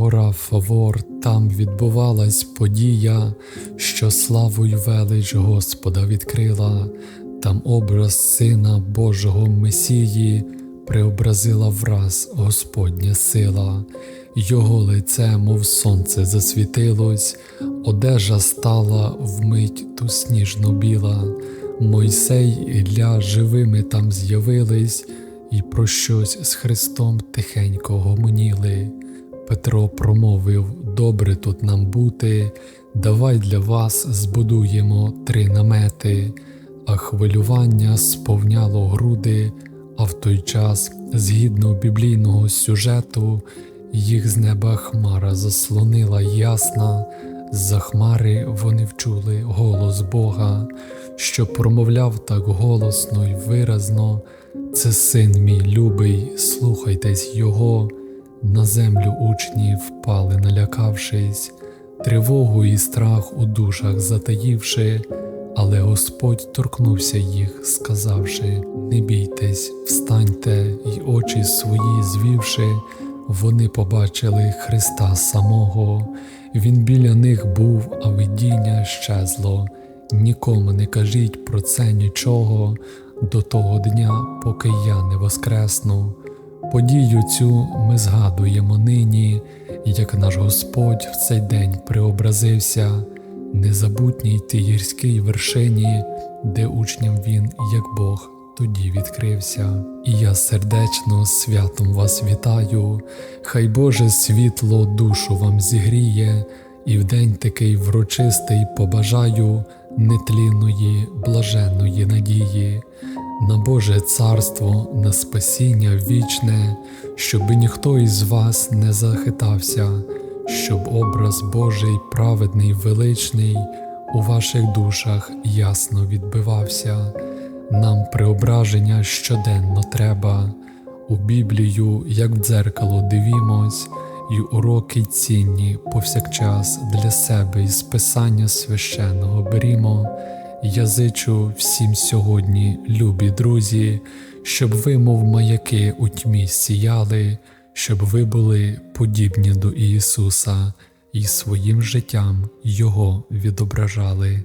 гора Фавор, там відбувалась подія, що славою велич Господа відкрила, там образ Сина Божого Месії преобразила враз Господня сила, Його лице, мов сонце, засвітилось, одежа стала вмить ту сніжно біла. Мойсей Ілля живими там з'явились, і про щось з Христом тихенько гомоніли. Петро промовив: Добре тут нам бути, давай для вас збудуємо три намети, а хвилювання сповняло груди, а в той час, згідно біблійного сюжету, їх з неба хмара заслонила ясна, за хмари вони вчули голос Бога, що промовляв так голосно й виразно. Це син мій любий, слухайтесь його. На землю учні впали, налякавшись, тривогу і страх у душах затаївши, але Господь торкнувся їх, сказавши: Не бійтесь, встаньте й очі свої звівши, вони побачили Христа самого, Він біля них був, а видіння щезло. Нікому не кажіть про це нічого до того дня, поки я не воскресну. Подію цю ми згадуємо нині, як наш Господь в цей день преобразився, незабутній тій гірській вершині, де учням Він, як Бог, тоді відкрився. І я сердечно святом вас вітаю, хай Боже світло душу вам зігріє, і в день такий врочистий побажаю нетлінної, блаженної надії на Боже царство, на спасіння вічне, щоб ніхто із вас не захитався, щоб образ Божий праведний, величний у ваших душах ясно відбивався. Нам преображення щоденно треба, у Біблію, як в дзеркало дивімось, і уроки цінні повсякчас для себе із Писання священного берімо. Я зичу всім сьогодні, любі друзі, щоб ви, мов маяки у тьмі сіяли, щоб ви були подібні до Ісуса і своїм життям Його відображали.